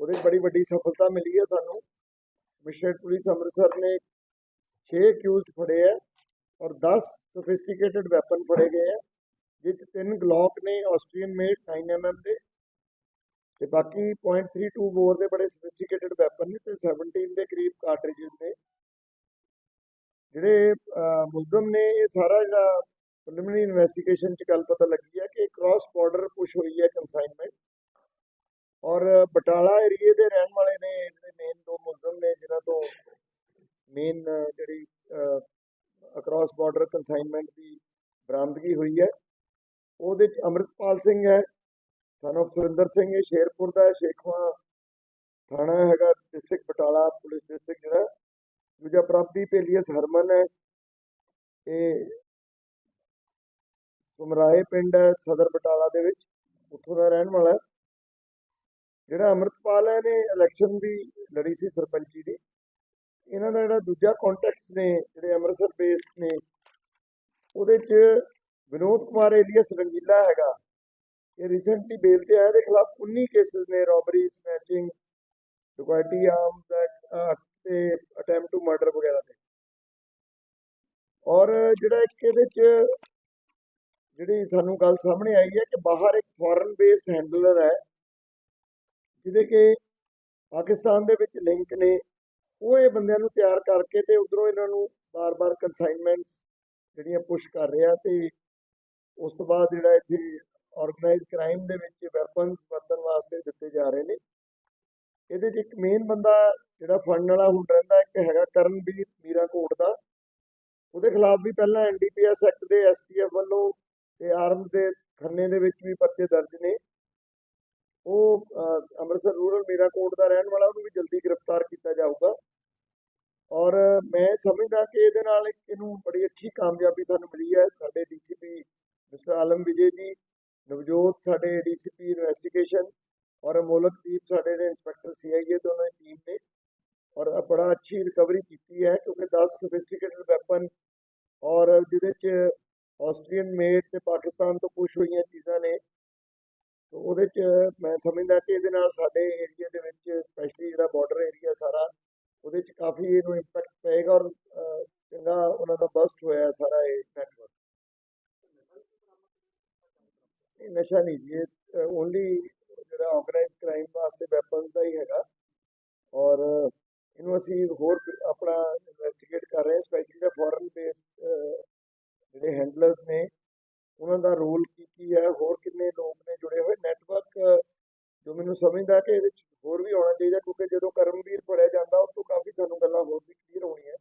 ਉਹਦੇ ਬੜੀ ਵੱਡੀ ਸਫਲਤਾ ਮਿਲੀ ਹੈ ਸਾਨੂੰ। ਕਮਿਸ਼ਨਰੇਟ ਪੁਲਿਸ ਅੰਮ੍ਰਿਤਸਰ ਨੇ 6 ਅਕਿਊਜ਼ਡ ਫੜੇ ਹੈ ਔਰ 10 ਸੋਫਿਸਟੀਕੇਟਡ ਵੈਪਨ ਫੜੇ ਗਏ ਹੈ ਜਿਸ ਤਿੰਨ ਗਲੌਕ ਨੇ ਆਸਟਰੀਅਨ ਮੇਡ 9mm ਦੇ ਤੇ ਬਾਕੀ .32 ਬੋਰ ਦੇ ਬੜੇ ਸੋਫਿਸਟੀਕੇਟਡ ਵੈਪਨ ਨੇ ਤੇ 17 ਦੇ ਕਰੀਬ ਕਾਰਟ੍ਰਿਜਸ ਨੇ। ਜਿਹੜੇ ਅਹ, ਮੁਲਜ਼ਮ ਨੇ ਇਹ ਸਾਰਾ ਜਿਹੜਾ ਪ੍ਰੀਲਿਮਿਨਰੀ ਇਨਵੈਸਟੀਗੇਸ਼ਨ ਚ ਗੱਲ ਪਤਾ ਲੱਗੀ ਹੈ ਕਿ ਕ੍ਰਾਸ ਬਾਰਡਰ ਪੁਸ਼ ਹੋਈ ਹੈ ਕਨਸਾਈਨਮੈਂਟ ਔਰ ਬਟਾਲਾ ਏਰੀਏ ਦੇ ਰਹਿਣ ਵਾਲੇ ਨੇ ਜਿਹੜੇ ਮੇਨ ਦੋ ਮੁਲਜ਼ਮ ਨੇ ਜਿਨ੍ਹਾਂ ਤੋਂ ਮੇਨ ਜਿਹੜੀ ਅਕ੍ਰਾਸ ਬਾਰਡਰ ਕਨਸਾਈਨਮੈਂਟ ਦੀ ਬਰਾਮਦਗੀ ਹੋਈ ਹੈ। ਉਹਦੇ ਚ ਅੰਮ੍ਰਿਤਪਾਲ ਸਿੰਘ ਹੈ son of ਸੁਰਿੰਦਰ ਸਿੰਘ ਇਹ ਸ਼ੇਰਪੁਰ ਦਾ ਹੈ, ਸ਼ੇਖਵਾ ਥਾਣਾ ਹੈਗਾ ਡਿਸਟ੍ਰਿਕਟ ਬਟਾਲਾ ਪੁਲਿਸ ਡਿਸਟ੍ਰਿਕਟ ਜਿਹੜਾ। ਦੂਜਾ ਪ੍ਰਾਪਤੀ ਪੇਲੀਅਸ ਹਰਮਨ ਹੈ ਇਹ ਸੁਮਰਾਏ ਪਿੰਡ ਹੈ ਸਦਰ ਬਟਾਲਾ ਦੇ ਵਿੱਚ ਉੱਥੋਂ ਦਾ ਰਹਿਣ ਵਾਲਾ ਹੈ। ਜਿਹੜਾ ਅੰਮ੍ਰਿਤਪਾਲ ਹੈ ਨੇ ਇਲੈਕਸ਼ਨ ਵੀ ਲੜੀ ਸੀ ਸਰਪੰਚੀ ਦੀ। ਇਹਨਾਂ ਦਾ ਜਿਹੜਾ ਦੂਜਾ ਕੰਟੈਕਟਸ ਨੇ, ਜਿਹੜੇ ਅੰਮ੍ਰਿਤਸਰ ਬੇਸਡ ਨੇ, ਉਹਦੇ ਚ ਵਿਨੋਦ ਕੁਮਾਰ ਏਲੀਅਸ ਰੰਗੀਲਾ ਹੈਗਾ। ਇਹ ਰੀਸੈਂਟਲੀ ਬੇਲ ਤੇ ਆਇਆ, ਇਹਦੇ ਖਿਲਾਫ 19 ਕੇਸਿਸ ਨੇ ਰੋਬਰੀ ਸਨੈਚਿੰਗ ਡਕੈਟੀ ਆਰਮਸ ਤੇ ਅਟੈਂਪਟ ਟੂ ਮਰਡਰ ਵਗੈਰਾ ਦੇ ਔਰ ਜਿਹੜਾ ਇੱਕ ਇਹਦੇ ਚ ਜਿਹੜੀ ਸਾਨੂੰ ਗੱਲ ਸਾਹਮਣੇ ਆਈ ਹੈ ਕਿ ਬਾਹਰ ਇੱਕ ਫੋਰਨ ਬੇਸ ਹੈਂਡਲਰ ਹੈ ਜਿਹਦੇ ਕਿ ਪਾਕਿਸਤਾਨ ਦੇ ਵਿੱਚ ਲਿੰਕ ਨੇ, ਉਹ ਇਹ ਬੰਦਿਆਂ ਨੂੰ ਤਿਆਰ ਕਰਕੇ ਤੇ ਉਧਰੋਂ ਇਹਨਾਂ ਨੂੰ ਬਾਰ-ਬਾਰ ਕਨਸਾਈਨਮੈਂਟਸ ਜਿਹੜੀਆਂ ਪੁਸ਼ ਕਰ ਰਿਹਾ ਤੇ ਉਸ ਤੋਂ ਬਾਅਦ ਜਿਹੜਾ ਇੱਥੇ ਆਰਗੇਨਾਈਜ਼ਡ ਕ੍ਰਾਈਮ ਦੇ ਵਿੱਚ ਵੈਪਨਸ ਵਰਤਣ ਵਾਸਤੇ ਦਿੱਤੇ ਜਾ ਰਹੇ ਨੇ। ਇਹਦੇ 'ਚ ਇੱਕ ਮੇਨ ਬੰਦਾ ਜਿਹੜਾ ਫੜਨ ਵਾਲਾ ਹੁਣ ਰਹਿੰਦਾ, ਇੱਕ ਹੈਗਾ ਕਰਨਵੀਰ ਮੀਰਾਕੋਟ ਦਾ। ਉਹਦੇ ਖਿਲਾਫ ਵੀ ਪਹਿਲਾਂ ਐਨਡੀਪੀਐਸ ਐਕਟ ਦੇ ਐਸਟੀਐਫ ਵੱਲੋਂ ਤੇ ਆਰਮ ਦੇ ਖੰਨੇ ਦੇ ਵਿੱਚ ਵੀ ਪਰਚੇ ਦਰਜ ਨੇ। ਉਹ ਅੰਮ੍ਰਿਤਸਰ ਰੂਰਲ ਮੇਰਾ ਕੋਟ ਦਾ ਰਹਿਣ ਵਾਲਾ, ਉਹਨੂੰ ਵੀ ਜਲਦੀ ਗ੍ਰਿਫਤਾਰ ਕੀਤਾ ਜਾਊਗਾ। ਔਰ ਮੈਂ ਸਮਝਦਾ ਕਿ ਇਹਦੇ ਨਾਲ ਇਹਨੂੰ ਬੜੀ ਅੱਛੀ ਕਾਮਯਾਬੀ ਸਾਨੂੰ ਮਿਲੀ ਹੈ। ਸਾਡੇ ਡੀਸੀਪੀ ਮਿਸਟਰ ਆਲਮ ਵਿਜੇ ਜੀ, ਨਵਜੋਤ ਸਾਡੇ ਡੀਸੀਪੀ ਇਨਵੈਸਟੀਗੇਸ਼ਨ ਔਰ ਅਮੋਲਕਦੀਪ ਸਾਡੇ ਨੇ ਇੰਸਪੈਕਟਰ ਸੀਆਈਏ ਤੋਂ ਉਹਨਾਂ ਦੀ ਟੀਮ ਨੇ। ਔਰ ਬੜਾ ਅੱਛੀ ਰਿਕਵਰੀ ਕੀਤੀ ਹੈ ਕਿਉਂਕਿ 10 ਸੋਫਿਸਟੀਕੇਟਡ ਵੈਪਨ ਔਰ ਜਿਹਦੇ ਚ ਆਸਟਰੀਅਨ ਮੇਡ ਤੇ ਪਾਕਿਸਤਾਨ ਤੋਂ ਪੁਸ਼ ਹੋਈਆਂ ਚੀਜ਼ਾਂ ਨੇ। ਉਹਦੇ ਚ ਮੈਂ ਸਮਝਦਾ ਕਿ ਇਹਦੇ ਨਾਲ ਸਾਡੇ ਏਰੀਆ ਦੇ ਵਿੱਚ ਸਪੈਸ਼ਲੀ ਜਿਹੜਾ ਬਾਰਡਰ ਏਰੀਆ ਸਾਰਾ, ਉਹਦੇ ਚ ਕਾਫੀ ਇਹਨੂੰ ਇੰਪੈਕਟ ਪਏਗਾ ਔਰ ਚੰਗਾ ਉਹਨਾਂ ਦਾ ਬਸਟ ਹੋਇਆ ਸਾਰਾ ਇਹ ਨੈਟਵਰਕ ਇਹ ਨਸ਼ਾ ਨਹੀਂ ਜੀ, ਇਹ ਓਨਲੀ ਜਿਹੜਾ ਆਰਗੇਨਾਈਜ਼ਡ ਕ੍ਰਾਈਮ ਵਾਸਤੇ ਵੈਪਨ ਦਾ ਹੀ ਹੈਗਾ। ਔਰ ਇਹਨੂੰ ਅਸੀਂ ਹੋਰ ਆਪਣਾ ਇਨਵੈਸਟੀਗੇਟ ਕਰ ਰਹੇ ਹਾਂ ਸਪੈਸ਼ਲੀ ਜਿਹੜਾ ਫੋਰਨ ਬੇਸਡ ਜਿਹੜੇ ਹੈਂਡਲਰਸ ਨੇ, ਉਹਨਾਂ ਦਾ ਰੋਲ ਕੀ ਕੀ ਹੈ, ਹੋਰ ਕਿੰਨੇ ਲੋਕ ਨੇ ਜੁੜੇ ਹੋਏ ਨੈਟਵਰਕ ਜੋ ਮੈਨੂੰ ਸਮਝਦਾ ਕਿ ਇਹਦੇ ਵਿੱਚ ਹੋਰ ਵੀ ਹੋਣਾ ਚਾਹੀਦਾ, ਕਿਉਂਕਿ ਜਦੋਂ ਕਰਮਵੀਰ ਫੜਿਆ ਜਾਂਦਾ ਉਸ ਤੋਂ ਕਾਫੀ ਸਾਨੂੰ ਗੱਲਾਂ ਹੋਰ ਵੀ ਕਲੀਅਰ ਹੋਣੀਆਂ।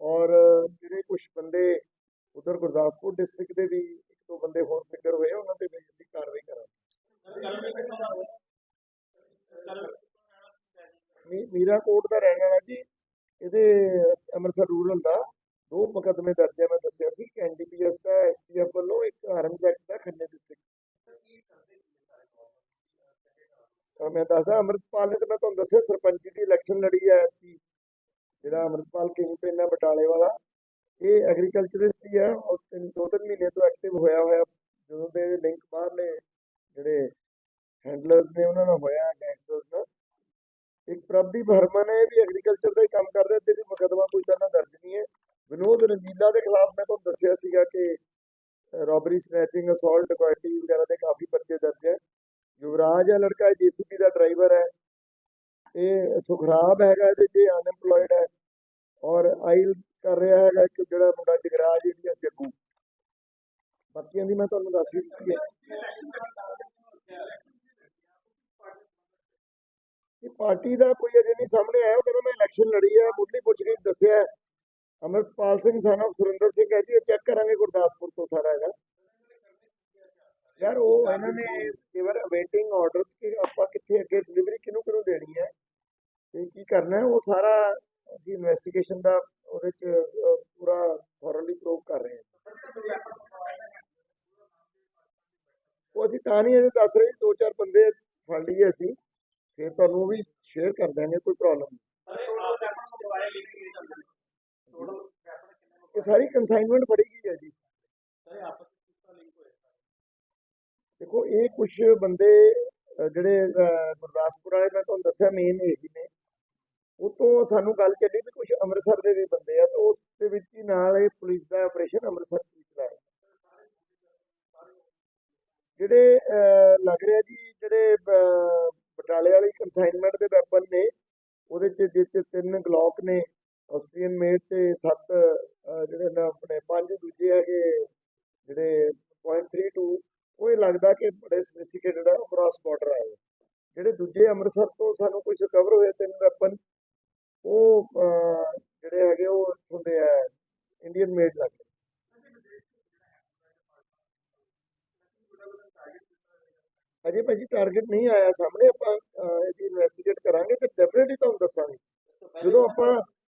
ਔਰ ਜਿਹੜੇ ਕੁਝ ਬੰਦੇ ਉਧਰ ਗੁਰਦਾਸਪੁਰ ਡਿਸਟ੍ਰਿਕਟ ਦੇ ਵੀ ਇੱਕ ਦੋ ਬੰਦੇ ਹੋਰ ਫਿਗਰ ਹੋਏ, ਉਹਨਾਂ ਤੇ ਵੀ ਅਸੀਂ ਕਾਰਵਾਈ ਕਰਾਂਗੇ। ਮੀ- ਮੀਰਾਕੋਟ ਦਾ ਰਹਿਣ ਵਾਲਾ ਜੀ, ਇਹਦੇ ਅੰਮ੍ਰਿਤਸਰ ਰੂਰਲ ਦਾ, ਦੋ ਮੁਕੱਦਮੇ ਦਰਜ ਹੈ ਮੈਂ ਦੱਸਿਆ ਸੀ ਕਿ ਐਨਡੀਪੀਐਸ ਦਾ ਐਸਟੀਐਫ ਵੱਲੋਂ ਇੱਕ ਆਰਮਜ਼ ਦਾ ਖੰਨੇ ਡਿਸਟ੍ਰਿਕਟ ਤਾਂ ਮੈਂ ਦੱਸਦਾ ਅੰਮ੍ਰਿਤਪਾਲ ਨੇ ਤਾਂ ਮੈਂ ਤੁਹਾਨੂੰ ਦੱਸਿਆ, ਸਰਪੰਚੀ ਦੀ ਇਲੈਕਸ਼ਨ ਲੜੀ ਹੈ ਕਿ ਜਿਹੜਾ ਅੰਮ੍ਰਿਤਪਾਲ ਕਿੰਗ ਪਿੰਨ ਹੈ ਬਟਾਲੇ ਵਾਲਾ, ਇਹ ਐਗਰੀਕਲਚਰਿਸਟ ਹੀ ਹੈ ਔਰ ਤਿੰਨ, ਦੋ ਤਿੰਨ ਮਹੀਨੇ ਤੋਂ ਐਕਟਿਵ ਹੋਇਆ ਹੋਇਆ, ਜਦੋਂ ਦੇ ਲਿੰਕ ਬਾਹਰਲੇ ਜਿਹੜੇ ਹੈਂਡਲਰਸ ਨੇ ਉਹਨਾਂ ਨਾਲ ਹੋਇਆ ਗੈਂਗਸਟਰਸ ਨਾਲ। ਇੱਕ ਪ੍ਰਭਦੀਪ ਹਰਮਨ ਹੈ ਵੀ ਐਗਰੀਕਲਚਰ ਦਾ ਹੀ ਕੰਮ ਕਰ ਰਿਹਾ, ਤੇ ਵੀ ਮੁਕੱਦਮਾ ਕੋਈ ਪਹਿਲਾਂ ਦਰਜ ਨਹੀਂ ਹੈ। ਵਿਨੋਦ ਰੰਜੀਲਾ ਦੇ ਖਿਲਾਫ ਮੈਂ ਤੁਹਾਨੂੰ ਦੱਸਿਆ ਸੀਗਾ ਕਿ ਰੋਬਰੀ ਸਨੈਚਿੰਗ ਅਸੌਲਟ ਡਕੈਟੀ ਵਗੈਰਾ ਦੇ ਕਾਫੀ ਪਰਚੇ ਦਰਜ ਹੈ। ਯੁਵਰਾਜ ਹੈ, ਲੜਕਾ ਜੀਸੀਪੀ ਦਾ ਡਰਾਈਵਰ ਹੈ। ਇਹ ਸੁਖਰਾਬ ਹੈਗਾ, ਇਹਦੇ ਤੇ ਅਨਐਮਪਲੋਇਡ ਹੈ। ਔਰ ਆਈਲ ਕਰ ਰਿਹਾ ਹੈਗਾ ਇੱਕ ਜਿਹੜਾ ਮੁੰਡਾ ਜਗਰਾਜ ਇੰਡੀਆ ਜੱਗੂ। ਬਾਕੀਆਂ ਦੀ ਮੈਂ ਤੁਹਾਨੂੰ ਦੱਸ ਹੀ ਦਿੱਤੀ ਹੈ। ਇਹ ਪਾਰਟੀ ਦਾ ਕੋਈ ਅਜੇ ਨਹੀਂ ਸਾਹਮਣੇ ਆਇਆ, ਉਹ ਕਹਿੰਦਾ ਮੈਂ ਇਲੈਕਸ਼ਨ ਲੜੀ ਹੈ ਮੁੱਢਲੀ ਪੁੱਛਗਿੱਛ ਦੱਸਿਆ। ਹੈ। ਅੰਮ੍ਰਿਤਪਾਲ ਸਿੰਘ, son ਸੁਰਿੰਦਰ ਸਿੰਘ ਹੈ ਜੀ ਇਹ ਚੈੱਕ ਕਰਾਂਗੇ ਗੁਰਦਾਸਪੁਰ ਤੋਂ ਸਾਰਾ ਹੈਗਾ। ਯਾਰ ਉਹ ਇਹਨਾਂ ਨੇ ਦੇਵਰ ਅਵੇਟਿੰਗ ਆਰਡਰਸ ਕਿ ਆਪਾਂ ਕਿੱਥੇ ਅੱਗੇ ਡਿਲੀਵਰੀ ਕਿਹਨੂੰ ਕਿਹਨੂੰ ਦੇਣੀ ਹੈ ਤੇ ਕੀ ਕਰਨਾ ਹੈ ਉਹ ਸਾਰਾ ਅਸੀਂ ਇਨਵੈਸਟੀਗੇਸ਼ਨ ਦਾ ਉਹਦੇ ਚ ਪੂਰਾ ਥੋਰਲੀ ਪ੍ਰੂਵ ਕਰ ਰਹੇ ਹਾਂ। ਉਹ ਅਸੀਂ ਤਾਂ ਨਹੀਂ ਇਹ ਦੱਸ ਰਹੇ ਦੋ ਚਾਰ ਬੰਦੇ ਫੜ ਲਈਏ ਅਸੀਂ ਫਿਰ ਤੁਹਾਨੂੰ ਵੀ ਸ਼ੇਅਰ ਕਰ ਦਾਂਗੇ ਕੋਈ ਪ੍ਰੋਬਲਮ ਨਹੀਂ। ਇਹ ਸਾਰੀ ਕੰਸਾਈਨਮੈਂਟ ਫੜੀ ਗਈ ਹੈ ਜੀ ਦੇਖੋ, ਇਹ ਕੁਝ ਬੰਦੇ ਜਿਹੜੇ ਗੁਰਦਾਸਪੁਰ ਵਾਲੇ, ਮੈਂ ਤੁਹਾਨੂੰ ਦੱਸਿਆ ਮੇਨ ਇਹ ਨੇ। ਉਹ ਤੋਂ ਸਾਨੂੰ ਗੱਲ ਚੱਲੀ ਵੀ ਕੁਝ ਅੰਮ੍ਰਿਤਸਰ ਦੇ ਵੀ ਬੰਦੇ ਆ, ਤਾਂ ਉਸ ਦੇ ਵਿੱਚ ਹੀ ਨਾਲ ਇਹ ਪੁਲਿਸ ਦਾ ਆਪਰੇਸ਼ਨ ਅੰਮ੍ਰਿਤਸਰ ਵਿੱਚ ਚਲਾਇਆ ਜਿਹੜੇ ਲੱਗ ਰਿਹਾ ਜੀ, ਜਿਹੜੇ ਬਟਾਲੇ ਵਾਲੀ ਕੰਸਾਈਨਮੈਂਟ ਦੇ ਵੈਪਨ ਨੇ, ਉਹਦੇ ਚ ਜਿਸ ਤਿੰਨ ਗਲੌਕ ਨੇ ਆਸਟ੍ਰੀਅਨ ਮੇਡ ਤੇ ਸੱਤ ਜਿਹੜੇ ਨਾ ਆਪਣੇ, ਪੰਜ ਦੂਜੇ ਹੈਗੇ, ਜਿਹੜੇ .32 ਉਹ ਇਹ ਲੱਗਦਾ ਕਿ ਬੜੇ ਸੋਫਿਸਟੀਕੇਟਡ ਆ ਕ੍ਰਾਸ ਬਾਰਡਰ ਆਏ ਜਿਹੜੇ ਦੂਜੇ ਅੰਮ੍ਰਿਤਸਰ ਤੋਂ ਸਾਨੂੰ ਕੁਝ ਰਿਕਵਰ ਹੋਏ ਤਿੰਨ ਵੈਪਨ ਉਹ ਜਿਹੜੇ ਹੈਗੇ ਉਹ ਹੁੰਦੇ ਆ ਇੰਡੀਅਨ ਮੇਡ ਲੱਗਦੇ ਅਜੇ ਭਾਜੀ ਟਾਰਗੇਟ ਨਹੀਂ ਆਇਆ ਸਾਹਮਣੇ, ਆਪਾਂ ਇਹਦੀ ਇਨਵੈਸਟੀਗੇਟ ਕਰਾਂਗੇ ਤੇ ਡੈਫੀਨਿਟਲੀ ਤੁਹਾਨੂੰ ਦੱਸਾਂਗੇ। ਜਦੋਂ ਆਪਾਂ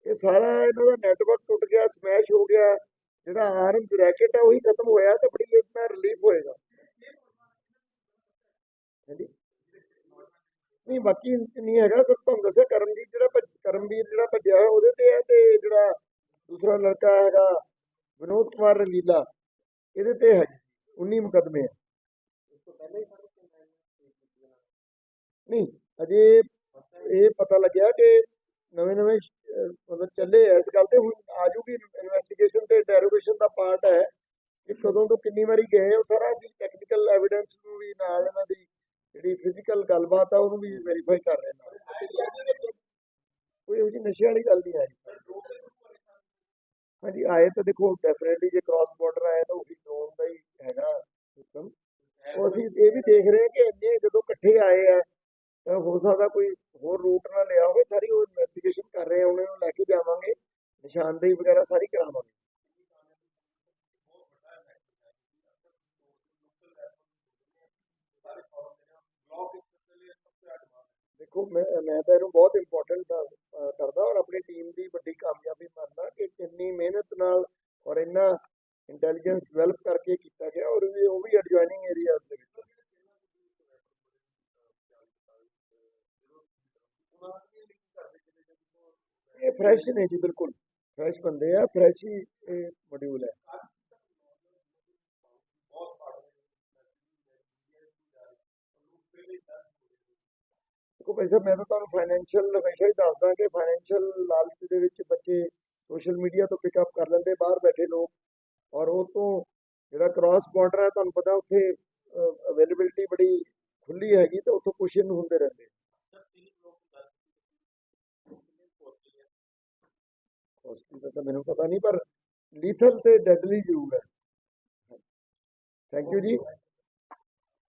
ਇਹ ਸਾਰਾ ਇਹਨਾਂ ਦਾ ਨੈਟਵਰਕ ਟੁੱਟ ਗਿਆ ਸਮੈਸ਼ ਹੋ ਗਿਆ, ਜਿਹੜਾ ਆਰਮ ਰੈਕੇਟ ਹੈ ਉਹੀ ਖਤਮ ਹੋਇਆ ਤਾਂ ਬੜੀ ਇਤਨਾ ਰਿਲੀਫ ਹੋਏਗਾ। ਹਾਂਜੀ? ਨਹੀਂ, ਬਾਕੀ ਨਹੀਂ ਹੈਗਾ ਸਰ ਤੁਹਾਨੂੰ ਦੱਸਿਆ ਕਰਮਜੀਤ ਜਿਹੜਾ ਕਰਮਵੀਰ ਜਿਹੜਾ ਭੱਜਿਆ ਹੋਇਆ, ਉਹਦੇ ਤੇ ਹੈ ਤੇ ਜਿਹੜਾ ਦੂਸਰਾ ਲੜਕਾ ਹੈਗਾ ਵਿਨੋਦ ਕੁਮਾਰ ਰੰਗੀਲਾ, ਇਹਦੇ ਤੇ ਹੈ 19 ਮੁਕਦਮੇ ਹੈ ਨਹੀਂ ਅਜੇ ਇਹ ਪਤਾ ਲੱਗਿਆ ਕਿ ਨਵੇਂ ਨਵੇਂ ਮਤਲਬ ਚੱਲੇ ਆ, ਇਸ ਗੱਲ ਤੇ ਹੁਣ ਆਜੂਗੀ ਇਨਵੈਸਟੀਗੇਸ਼ਨ ਤੇ ਡੈਰੀਵੇਸ਼ਨ ਦਾ ਪਾਰਟ ਹੈ ਕਿ ਕਦੋਂ ਤੋਂ ਕਿੰਨੀ ਵਾਰੀ ਗਏ ਉਹ ਸਾਰਾ ਅਸੀਂ ਟੈਕਨੀਕਲ ਐਵੀਡੈਂਸ ਨੂੰ ਵੀ ਨਾਲ ਇਹਨਾਂ ਦੀ ਜਿਹੜੀ ਫਿਜ਼ੀਕਲ ਗੱਲਬਾਤ ਆ, ਉਹਨੂੰ ਵੀ ਵੈਰੀਫਾਈ ਕਰ ਰਹੇ ਨਾਲ ਕੋਈ ਇਹੋ ਜਿਹੀ ਨਸ਼ੇ ਵਾਲੀ ਗੱਲ ਨਹੀਂ ਆਈ ਹਾਂਜੀ, ਆਏ ਤਾਂ ਦੇਖੋ ਡੈਫੀਨਿਟਲੀ ਜੇ ਕ੍ਰਾਸ ਬਾਰਡਰ ਆਏ ਤਾਂ ਉਹ ਵੀ ਡਰੋਨ ਦਾ ਹੀ ਹੈਗਾ ਸਿਸਟਮ ਉਹ ਅਸੀਂ ਇਹ ਵੀ ਦੇਖ ਰਹੇ ਕਿ ਇੰਨੇ ਜਦੋਂ ਇਕੱਠੇ ਆਏ ਆ, ਤਾਂ ਹੋ ਸਕਦਾ ਕੋਈ ਹੋਰ ਰੂਟ ਨਾ ਲਿਆ ਹੋਵੇ। ਸਾਰੀ ਉਹ ਇਨਵੈਸਟੀਗੇਸ਼ਨ ਕਰ ਰਹੇ ਆ ਉਹਨਾਂ ਨੂੰ ਲੈ ਕੇ ਜਾਵਾਂਗੇ। ਨਿਸ਼ਾਨਦੇਹੀ ਵਗੈਰਾ ਸਾਰੀ ਕਰਾਵਾਂਗੇ। ਦੇਖੋ, ਮੈਂ ਮੈਂ ਤਾਂ ਇਹਨੂੰ ਬਹੁਤ ਇੰਪੋਰਟੈਂਟ ਕਰਦਾ ਔਰ ਆਪਣੀ ਟੀਮ ਦੀ ਵੱਡੀ ਕਾਮਯਾਬੀ ਮੰਨਦਾ ਕਿ ਕਿੰਨੀ ਮਿਹਨਤ ਨਾਲ ਔਰ ਇੰਨਾ ਇੰਟੈਲੀਜੈਂਸ ਡਿਵੈਲਪ ਕਰਕੇ ਕੀਤਾ ਗਿਆ ਔਰ ਉਹ ਵੀ ਐਡਜੋਇਨਿੰਗ ਏਰੀਆਜ਼ ਦੇ ਵਿੱਚ। ਇਹ ਫਰੈਸ਼ ਨੇ ਜੀ, ਬਿਲਕੁਲ। ਫਰੈਸ਼ ਬੰਦੇ ਆ ਫਰੈਸ਼ ਹੀ ਇਹ ਮੋਡਿਊਲ ਹੈ ਦੇਖੋ ਭਾਈ ਸਾਹਿਬ, ਮੈਂ ਤਾਂ ਤੁਹਾਨੂੰ ਫਾਈਨੈਂਸ਼ੀਅਲ ਹਮੇਸ਼ਾ ਹੀ ਦੱਸਦਾ ਕਿ ਫਾਈਨੈਂਸ਼ੀਅਲ ਲਾਲਚ ਦੇ ਵਿੱਚ ਬੱਚੇ ਸੋਸ਼ਲ ਮੀਡੀਆ ਤੋਂ ਪਿਕ ਅਪ ਕਰ ਲੈਂਦੇ, ਬਾਹਰ ਬੈਠੇ ਲੋਕ ਔਰ ਉਹ ਤੋਂ ਜਿਹੜਾ ਕ੍ਰਾਸ ਬਾਰਡਰ ਹੈ, ਤੁਹਾਨੂੰ ਪਤਾ ਉੱਥੇ ਅਵੇਲੇਬਿਲਟੀ ਬੜੀ ਖੁੱਲੀ ਹੈਗੀ ਤਾਂ ਉੱਥੋਂ ਕੁਸ਼ਨ ਹੁੰਦੇ ਰਹਿੰਦੇ। ਕਾਸਟਲੀ ਦਾ ਤਾਂ ਮੈਨੂੰ ਪਤਾ ਨਹੀਂ, ਪਰ ਲੀਥਲ ਤੇ ਡੈਡਲੀ ਜ਼ਰੂਰ ਹੈ। ਥੈਂਕ ਯੂ ਜੀ।